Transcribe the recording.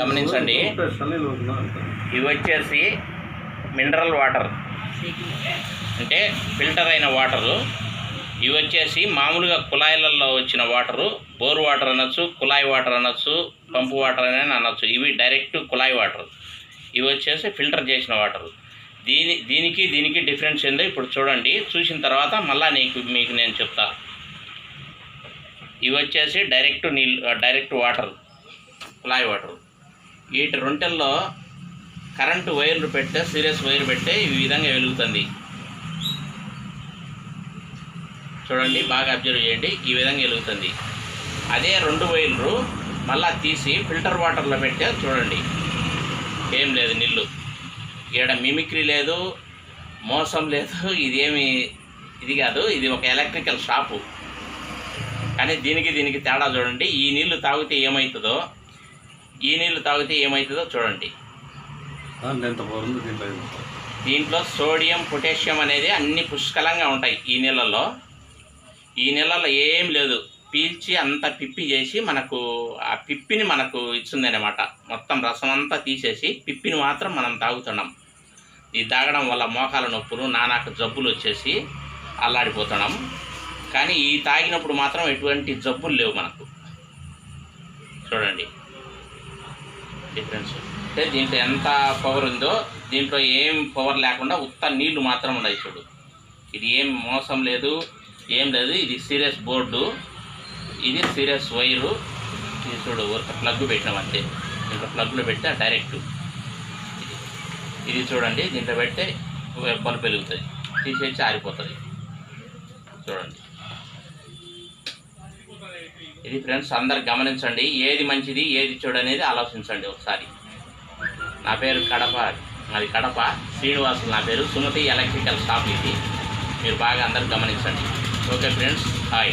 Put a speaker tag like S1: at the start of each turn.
S1: గమనించండి. ఇవి వచ్చేసి మినరల్ వాటర్. అంటే ఫిల్టర్ అయిన వాటరు. ఇవి వచ్చేసి మామూలుగా కుళాయిలలో వచ్చిన వాటరు. బోర్ వాటర్ అనొచ్చు కుళాయి వాటర్ అనొచ్చు పంపు వాటర్ అని అనొచ్చు. ఇవి డైరెక్ట్ కుళాయి వాటర్. ఇవి వచ్చేసి ఫిల్టర్ చేసిన వాటర్. దీని దీనికి దీనికి డిఫరెన్స్ ఏందో ఇప్పుడు చూడండి. చూసిన తర్వాత మళ్ళీ నీకు మీకు నేను చెప్తా. ఇవి వచ్చేసి డైరెక్ట్ నీళ్ళు డైరెక్ట్ వాటర్ కుళాయి వాటర్. వీటి రొంటెల్లో కరెంటు వైర్లు పెట్టే సీరియస్ వైర్ పెట్టే ఈ విధంగా వెలుగుతుంది. చూడండి బాగా అబ్జర్వ్ చేయండి ఈ విధంగా వెలుగుతుంది. అదే రెండు వైర్లు మళ్ళా తీసి ఫిల్టర్ వాటర్లో పెట్టే చూడండి. ఏం లేదు నీళ్ళు ఈడ మిమిక్రీ లేదు మోసం లేదు ఇదేమి ఇది కాదు ఇది ఒక ఎలక్ట్రికల్ షాపు. కానీ దీనికి దీనికి తేడా చూడండి ఈ నీళ్ళు తాగితే ఏమవుతుందో ఈ నీళ్ళు తాగితే ఏమవుతుందో చూడండి.
S2: దీంట్లో
S1: సోడియం పొటాషియం అనేది అన్ని పుష్కలంగా ఉంటాయి ఈ నీళ్ళల్లో. ఈ నీళ్ళల్లో ఏం లేదు. పీల్చి అంతా పిప్పి చేసి మనకు ఆ పిప్పిని మనకు ఇచ్చిందనమాట మొత్తం రసం అంతా తీసేసి పిప్పిని మాత్రం మనం తాగుతున్నాం. ఇది తాగడం వల్ల మోకాల నొప్పులు నానాక జబ్బులు వచ్చేసి అల్లాడిపోతున్నాం. కానీ ఈ తాగినప్పుడు మాత్రం ఎటువంటి జబ్బులు లేవు మనకు. చూడండి. డిఫరెన్స్. అంటే దీంట్లో ఎంత పవర్ ఉందో దీంట్లో ఏం పవర్ లేకుండా ఉత్త నీళ్ళు మాత్రం ఉన్నాయి చూడు. ఇది ఏం మోసం లేదు ఏం లేదు ఇది సీరియస్ బోర్డు ఇది సీరియస్ వైరు ఇది చూడు ఒక ప్లగ్ పెట్టినాం అంతే. దీంట్లో ప్లగ్లో పెడితే డైరెక్ట్ ఇది చూడండి దీంట్లో పెడితే బల్బ్ వెలుగుతుంది. తీసేసి ఆరిపోతుంది. చూడండి. ఇది ఫ్రెండ్స్ అందరు గమనించండి. ఏది మంచిది ఏది చెడు అనేది ఆలోచించండి ఒకసారి. నా పేరు కడప మరి కడప శ్రీనివాసులు నా పేరు. సుమతి ఎలక్ట్రికల్ షాప్ ఇది. మీరు బాగా అందరు గమనించండి. Okay friends hi.